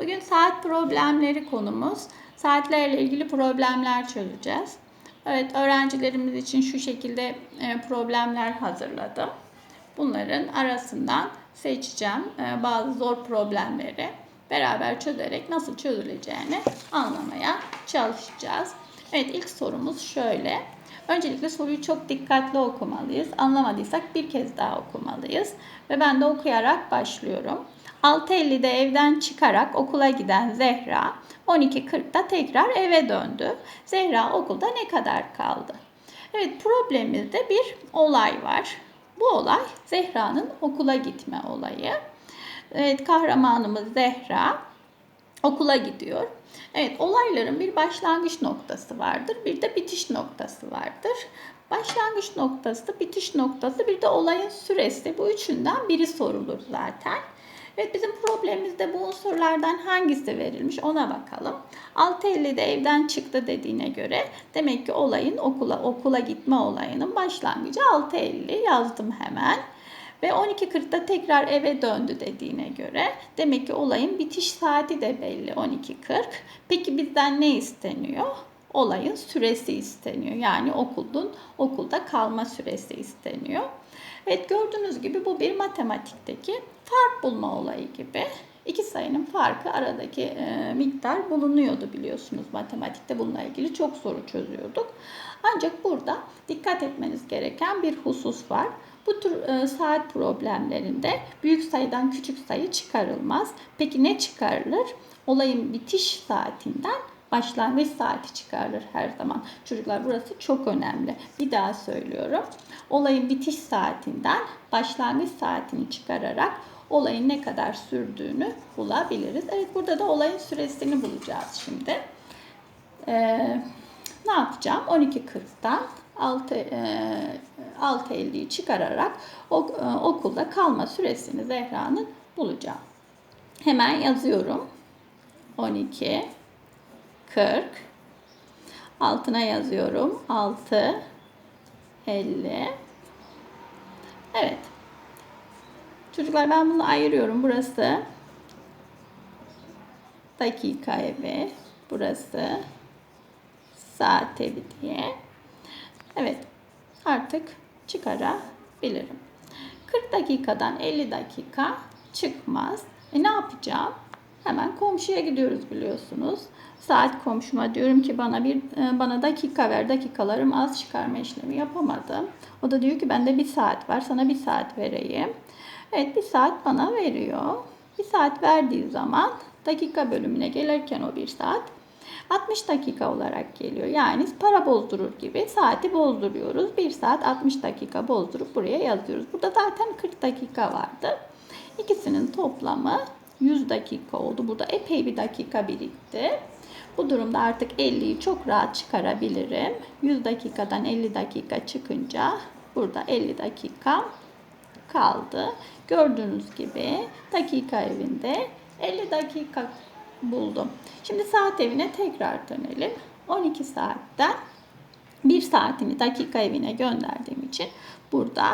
Bugün saat problemleri konumuz. Saatlerle ilgili problemler çözeceğiz. Evet, öğrencilerimiz için şu şekilde e, problemler hazırladım. Bunların arasından seçeceğim e, bazı zor problemleri beraber çözerek nasıl çözüleceğini anlamaya çalışacağız. Evet, ilk sorumuz şöyle. Öncelikle soruyu çok dikkatli okumalıyız. Anlamadıysak bir kez daha okumalıyız. Ve ben de okuyarak başlıyorum. 6.50'de evden çıkarak okula giden Zehra 12.40'da tekrar eve döndü. Zehra okulda ne kadar kaldı? Evet problemimizde bir olay var. Bu olay Zehra'nın okula gitme olayı. Evet kahramanımız Zehra okula gidiyor. Evet olayların bir başlangıç noktası vardır bir de bitiş noktası vardır. Başlangıç noktası, bitiş noktası bir de olayın süresi. Bu üçünden biri sorulur zaten. Evet bizim problemimizde bu unsurlardan hangisi verilmiş ona bakalım. 6.50'de evden çıktı dediğine göre demek ki olayın okula okula gitme olayının başlangıcı 6.50 yazdım hemen. Ve 12.40'da tekrar eve döndü dediğine göre demek ki olayın bitiş saati de belli 12.40. Peki bizden ne isteniyor? Olayın süresi isteniyor. Yani okulun okulda kalma süresi isteniyor. Evet gördüğünüz gibi bu bir matematikteki fark bulma olayı gibi. İki sayının farkı aradaki e, miktar bulunuyordu biliyorsunuz matematikte bununla ilgili çok soru çözüyorduk. Ancak burada dikkat etmeniz gereken bir husus var. Bu tür e, saat problemlerinde büyük sayıdan küçük sayı çıkarılmaz. Peki ne çıkarılır? Olayın bitiş saatinden başlangıç saati çıkarılır her zaman. Çocuklar burası çok önemli. Bir daha söylüyorum. Olayın bitiş saatinden başlangıç saatini çıkararak olayın ne kadar sürdüğünü bulabiliriz. Evet burada da olayın süresini bulacağız şimdi. Ee, ne yapacağım? 12.40'dan 6 e, 6.50'yi çıkararak ok, e, okulda kalma süresini Zehra'nın bulacağım. Hemen yazıyorum. 12 40 altına yazıyorum. 6 50 Evet. Çocuklar ben bunu ayırıyorum. Burası dakika evi. Burası saat evi diye. Evet. Artık çıkarabilirim. 40 dakikadan 50 dakika çıkmaz. E ne yapacağım? Hemen komşuya gidiyoruz biliyorsunuz. Saat komşuma diyorum ki bana bir e, bana dakika ver. Dakikalarım az çıkarma işlemi yapamadım. O da diyor ki bende bir saat var. Sana bir saat vereyim. Evet bir saat bana veriyor. Bir saat verdiği zaman dakika bölümüne gelirken o bir saat 60 dakika olarak geliyor. Yani para bozdurur gibi saati bozduruyoruz. 1 saat 60 dakika bozdurup buraya yazıyoruz. Burada zaten 40 dakika vardı. İkisinin toplamı 100 dakika oldu. Burada epey bir dakika birikti. Bu durumda artık 50'yi çok rahat çıkarabilirim. 100 dakikadan 50 dakika çıkınca burada 50 dakika kaldı. Gördüğünüz gibi dakika evinde 50 dakika buldum. Şimdi saat evine tekrar dönelim. 12 saatten 1 saatini dakika evine gönderdiğim için burada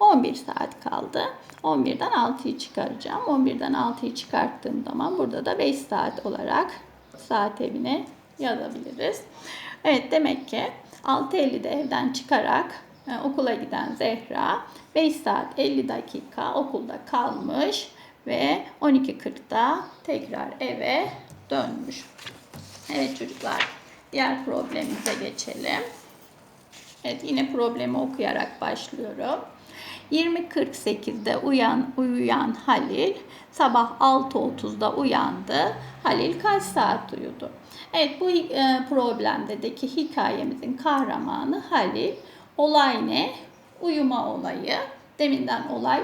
11 saat kaldı. 11'den 6'yı çıkaracağım. 11'den 6'yı çıkarttığım zaman burada da 5 saat olarak saat evine yazabiliriz. Evet demek ki 6.50'de evden çıkarak e, okula giden Zehra 5 saat 50 dakika okulda kalmış ve 12.40'da tekrar eve dönmüş. Evet çocuklar diğer problemimize geçelim. Evet yine problemi okuyarak başlıyorum. 20.48'de uyan, uyuyan Halil sabah 6.30'da uyandı. Halil kaç saat uyudu? Evet bu e, problemdeki hikayemizin kahramanı Halil. Olay ne? Uyuma olayı. Deminden olay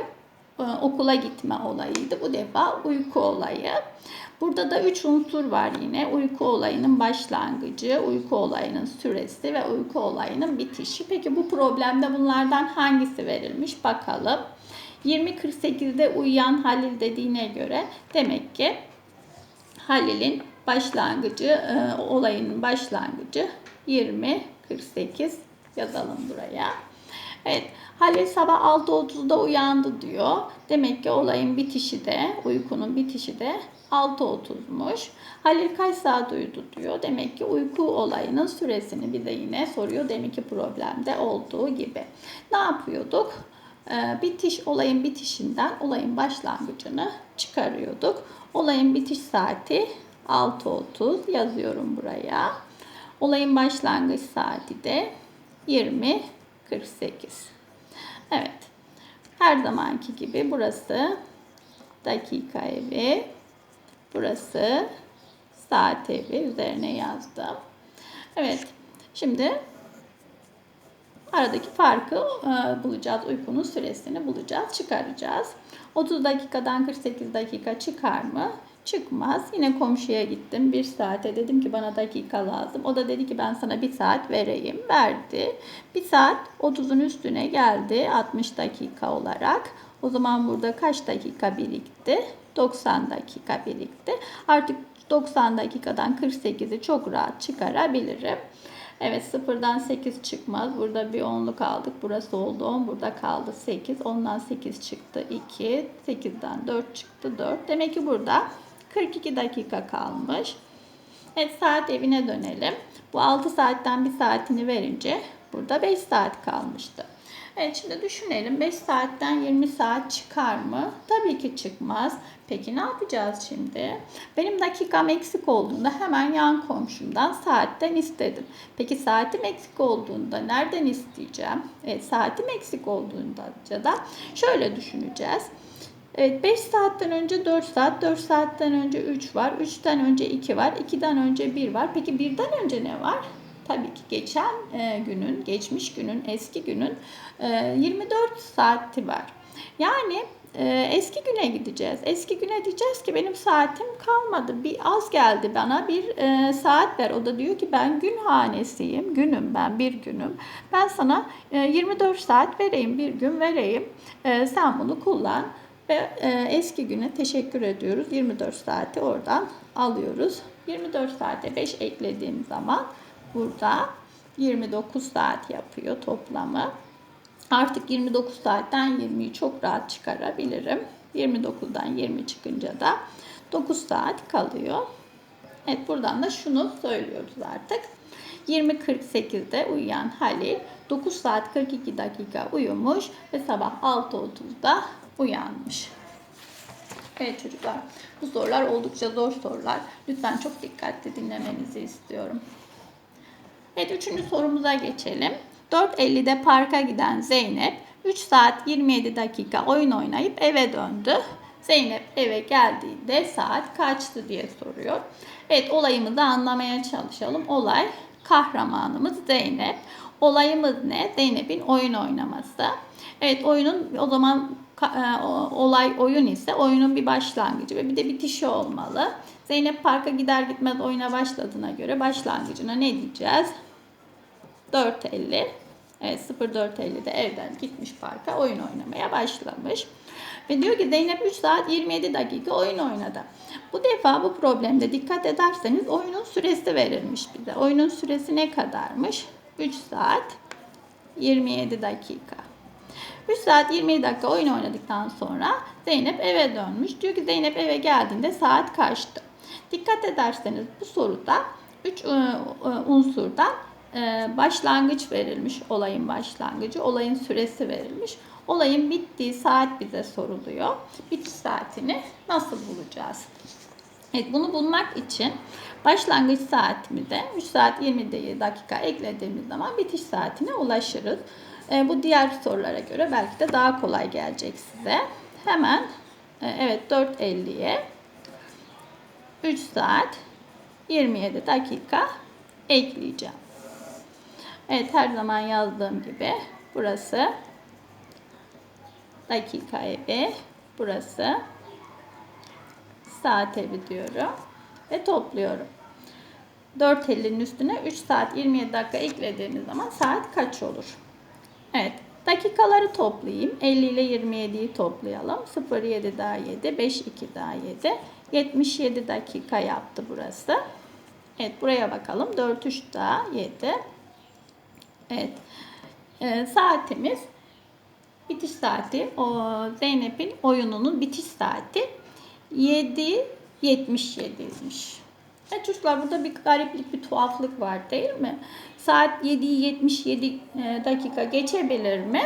e, okula gitme olayıydı. Bu defa uyku olayı. Burada da üç unsur var yine. Uyku olayının başlangıcı, uyku olayının süresi ve uyku olayının bitişi. Peki bu problemde bunlardan hangisi verilmiş bakalım. 20.48'de uyuyan Halil dediğine göre demek ki Halil'in başlangıcı, e, olayının başlangıcı 20.48 yazalım buraya. Evet, Halil sabah 6.30'da uyandı diyor. Demek ki olayın bitişi de, uykunun bitişi de 6.30'muş. Halil kaç saat uyudu diyor. Demek ki uyku olayının süresini bize yine soruyor. Demek ki problemde olduğu gibi. Ne yapıyorduk? Ee, bitiş olayın bitişinden olayın başlangıcını çıkarıyorduk. Olayın bitiş saati 6.30 yazıyorum buraya. Olayın başlangıç saati de 20.48. Evet. Her zamanki gibi burası dakika evi. Burası saat evi üzerine yazdım. Evet. Şimdi aradaki farkı e, bulacağız. Uykunun süresini bulacağız, çıkaracağız. 30 dakikadan 48 dakika çıkar mı? Çıkmaz. Yine komşuya gittim. Bir saate dedim ki bana dakika lazım. O da dedi ki ben sana bir saat vereyim. Verdi. Bir saat 30'un üstüne geldi 60 dakika olarak. O zaman burada kaç dakika birikti? 90 dakika birikti. Artık 90 dakikadan 48'i çok rahat çıkarabilirim. Evet sıfırdan 8 çıkmaz. Burada bir onluk aldık. Burası oldu 10. Burada kaldı 8. Ondan 8 çıktı 2. 8'den 4 çıktı 4. Demek ki burada 42 dakika kalmış. Evet saat evine dönelim. Bu 6 saatten bir saatini verince burada 5 saat kalmıştı. Evet şimdi düşünelim 5 saatten 20 saat çıkar mı? Tabii ki çıkmaz. Peki ne yapacağız şimdi? Benim dakikam eksik olduğunda hemen yan komşumdan saatten istedim. Peki saatim eksik olduğunda nereden isteyeceğim? Evet saatim eksik olduğunda da şöyle düşüneceğiz. Evet 5 saatten önce 4 saat, 4 saatten önce 3 var, 3'ten önce 2 var, 2'den önce 1 var. Peki 1'den önce ne var? Tabii ki geçen e, günün, geçmiş günün, eski günün e, 24 saati var. Yani e, eski güne gideceğiz. Eski güne diyeceğiz ki benim saatim kalmadı. Bir az geldi bana bir e, saat ver. O da diyor ki ben gün hanesiyim. Günüm ben bir günüm. Ben sana e, 24 saat vereyim. Bir gün vereyim. E, sen bunu kullan. Ve e, eski güne teşekkür ediyoruz. 24 saati oradan alıyoruz. 24 saate 5 eklediğim zaman burada 29 saat yapıyor toplamı. Artık 29 saatten 20'yi çok rahat çıkarabilirim. 29'dan 20 çıkınca da 9 saat kalıyor. Evet buradan da şunu söylüyoruz artık. 20.48'de uyuyan Halil 9 saat 42 dakika uyumuş ve sabah 6.30'da uyanmış. Evet çocuklar bu sorular oldukça zor sorular. Lütfen çok dikkatli dinlemenizi istiyorum. Evet üçüncü sorumuza geçelim. 4.50'de parka giden Zeynep 3 saat 27 dakika oyun oynayıp eve döndü. Zeynep eve geldiğinde saat kaçtı diye soruyor. Evet olayımızı anlamaya çalışalım. Olay kahramanımız Zeynep. Olayımız ne? Zeynep'in oyun oynaması. Evet oyunun o zaman e, olay oyun ise oyunun bir başlangıcı ve bir de bitişi olmalı. Zeynep parka gider gitmez oyuna başladığına göre başlangıcına ne diyeceğiz? 4.50. Evet 04.50'de evden gitmiş parka oyun oynamaya başlamış. Ve diyor ki Zeynep 3 saat 27 dakika oyun oynadı. Bu defa bu problemde dikkat ederseniz oyunun süresi verilmiş bize. Oyunun süresi ne kadarmış? 3 saat 27 dakika. 3 saat 27 dakika oyun oynadıktan sonra Zeynep eve dönmüş. Diyor ki Zeynep eve geldiğinde saat kaçtı? Dikkat ederseniz bu soruda 3 e, e, unsurdan başlangıç verilmiş. Olayın başlangıcı, olayın süresi verilmiş. Olayın bittiği saat bize soruluyor. Bitiş saatini nasıl bulacağız? Evet bunu bulmak için başlangıç saatimize 3 saat 20 dakika eklediğimiz zaman bitiş saatine ulaşırız. E, bu diğer sorulara göre belki de daha kolay gelecek size. Hemen e, evet 4.50'ye 3 saat 27 dakika ekleyeceğim. Evet her zaman yazdığım gibi burası dakika evi, burası saat evi diyorum ve topluyorum. 4.50'nin üstüne 3 saat 27 dakika eklediğimiz zaman saat kaç olur? Evet. Dakikaları toplayayım. 50 ile 27'yi toplayalım. 0, 7 daha 7, 5, 2 daha 7. 77 dakika yaptı burası. Evet buraya bakalım. 4, 3 daha 7. Evet. Ee, saatimiz bitiş saati o Zeynep'in oyununun bitiş saati 7 77'ymiş. E çocuklar burada bir gariplik, bir tuhaflık var değil mi? Saat 7'yi 77 e, dakika geçebilir mi?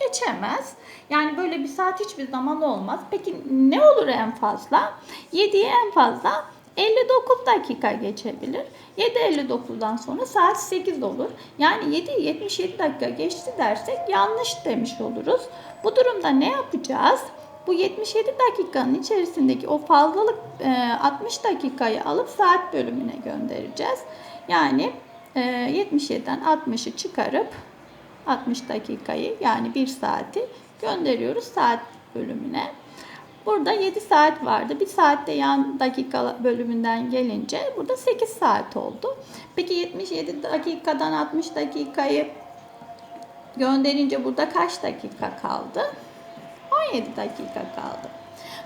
Geçemez. Yani böyle bir saat hiçbir zaman olmaz. Peki ne olur en fazla? 7'yi en fazla 59 dakika geçebilir. 7.59'dan sonra saat 8 olur. Yani 7 77 dakika geçti dersek yanlış demiş oluruz. Bu durumda ne yapacağız? Bu 77 dakikanın içerisindeki o fazlalık 60 dakikayı alıp saat bölümüne göndereceğiz. Yani 77'den 60'ı çıkarıp 60 dakikayı yani 1 saati gönderiyoruz saat bölümüne. Burada 7 saat vardı. 1 saatte yan dakika bölümünden gelince burada 8 saat oldu. Peki 77 dakikadan 60 dakikayı gönderince burada kaç dakika kaldı? 17 dakika kaldı.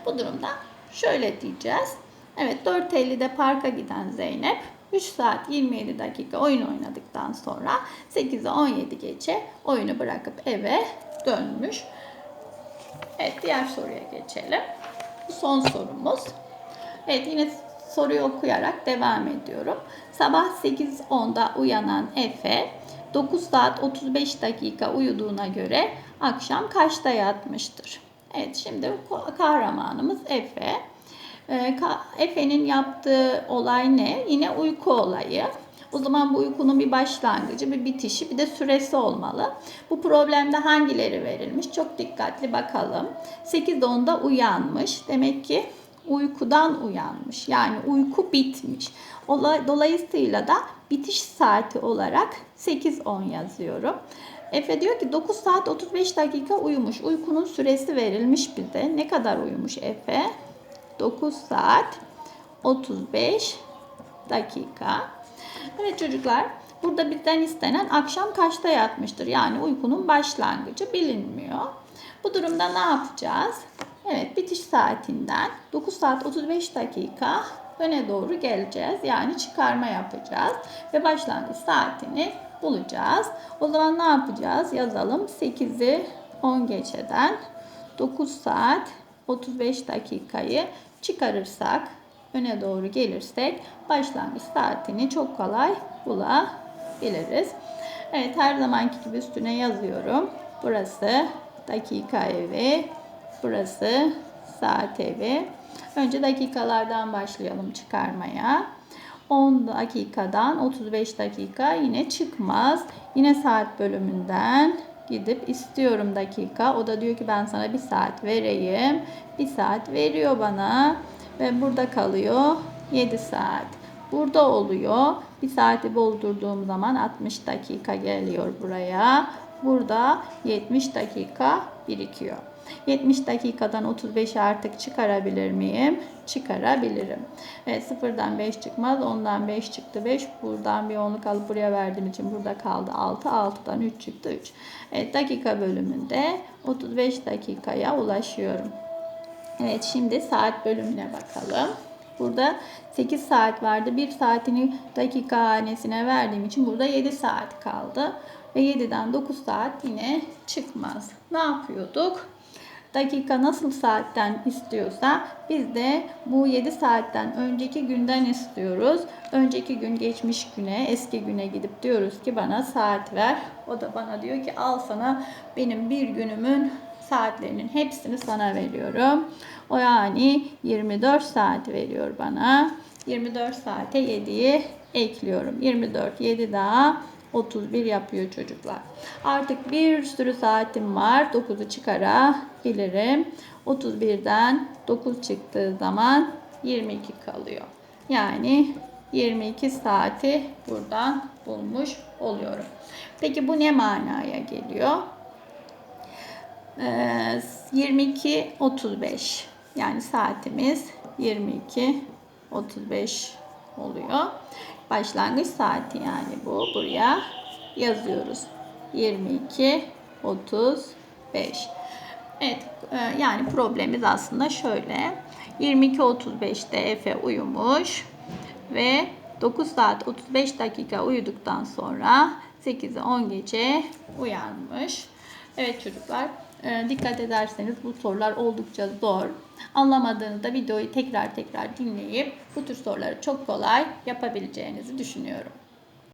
Bu durumda şöyle diyeceğiz. Evet 4.50'de parka giden Zeynep 3 saat 27 dakika oyun oynadıktan sonra 8'e 17 geçe oyunu bırakıp eve dönmüş. Evet diğer soruya geçelim. Bu son sorumuz. Evet yine soruyu okuyarak devam ediyorum. Sabah 8.10'da uyanan Efe 9 saat 35 dakika uyuduğuna göre akşam kaçta yatmıştır? Evet şimdi kahramanımız Efe. Ee, Efe'nin yaptığı olay ne? Yine uyku olayı. O zaman bu uykunun bir başlangıcı, bir bitişi, bir de süresi olmalı. Bu problemde hangileri verilmiş? Çok dikkatli bakalım. 8.10'da uyanmış. Demek ki uykudan uyanmış. Yani uyku bitmiş. Dolayısıyla da bitiş saati olarak 8.10 yazıyorum. Efe diyor ki 9 saat 35 dakika uyumuş. Uykunun süresi verilmiş bize. Ne kadar uyumuş Efe? 9 saat 35 dakika. Evet çocuklar burada bizden istenen akşam kaçta yatmıştır? Yani uykunun başlangıcı bilinmiyor. Bu durumda ne yapacağız? Evet bitiş saatinden 9 saat 35 dakika öne doğru geleceğiz. Yani çıkarma yapacağız ve başlangıç saatini bulacağız. O zaman ne yapacağız? Yazalım 8'i 10 geçeden 9 saat 35 dakikayı çıkarırsak öne doğru gelirsek başlangıç saatini çok kolay bulabiliriz. Evet her zamanki gibi üstüne yazıyorum. Burası dakika evi. Burası saat evi. Önce dakikalardan başlayalım çıkarmaya. 10 dakikadan 35 dakika yine çıkmaz. Yine saat bölümünden gidip istiyorum dakika. O da diyor ki ben sana bir saat vereyim. Bir saat veriyor bana ve burada kalıyor 7 saat. Burada oluyor. Bir saati doldurduğum zaman 60 dakika geliyor buraya. Burada 70 dakika birikiyor. 70 dakikadan 35 artık çıkarabilir miyim? Çıkarabilirim. Evet sıfırdan 5 çıkmaz. Ondan 5 çıktı 5. Buradan bir onluk alıp buraya verdiğim için burada kaldı 6. 6'dan 3 çıktı 3. Evet dakika bölümünde 35 dakikaya ulaşıyorum. Evet şimdi saat bölümüne bakalım. Burada 8 saat vardı. 1 saatini dakika hanesine verdiğim için burada 7 saat kaldı. Ve 7'den 9 saat yine çıkmaz. Ne yapıyorduk? Dakika nasıl saatten istiyorsa biz de bu 7 saatten önceki günden istiyoruz. Önceki gün geçmiş güne, eski güne gidip diyoruz ki bana saat ver. O da bana diyor ki al sana benim bir günümün saatlerinin hepsini sana veriyorum. O yani 24 saat veriyor bana. 24 saate 7'yi ekliyorum. 24, 7 daha 31 yapıyor çocuklar. Artık bir sürü saatim var. 9'u çıkarabilirim. 31'den 9 çıktığı zaman 22 kalıyor. Yani 22 saati buradan bulmuş oluyorum. Peki bu ne manaya geliyor? 22 35 yani saatimiz 22 35 oluyor. Başlangıç saati yani bu. Buraya yazıyoruz. 22 35. Evet e, yani problemimiz aslında şöyle. 22.35'te Efe uyumuş ve 9 saat 35 dakika uyuduktan sonra 8'e 10 gece uyanmış. Evet çocuklar dikkat ederseniz bu sorular oldukça zor. Anlamadığınızda videoyu tekrar tekrar dinleyip bu tür soruları çok kolay yapabileceğinizi düşünüyorum.